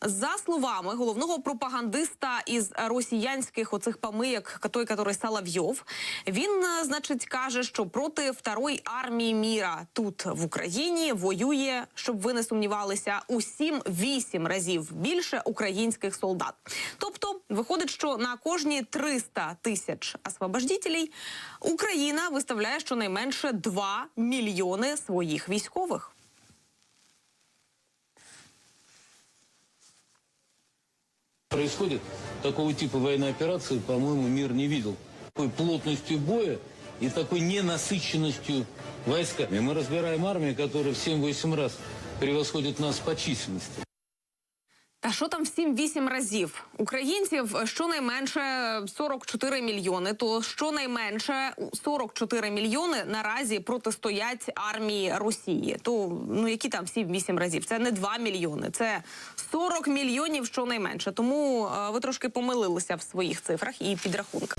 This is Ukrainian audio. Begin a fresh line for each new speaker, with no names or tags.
За словами головного пропагандиста із росіянських оцих помийок, той, який Соловйов, він, е, значить, каже, що проти второї армії міра тут в Україні воює, щоб ви не сумнівалися, у 7-8 разів більше українських солдат. Тобто, виходить, що на кожні 300 тисяч освобождітелей Україна виставляє щонайменше 2 мільйони своїх військових.
Происходит такого типа военной операции, по-моему, мир не видел. Такой плотностью боя и такой ненасыщенностью войсками. Мы разбираем армию, которая в 7-8 раз превосходит нас по численности.
Та що там в 7-8 разів? Українців щонайменше 44 мільйони. То щонайменше 44 мільйони наразі протистоять армії Росії. То ну які там 7-8 разів? Це не 2 мільйони, це 40 мільйонів щонайменше. Тому е, ви трошки помилилися в своїх цифрах і підрахунках.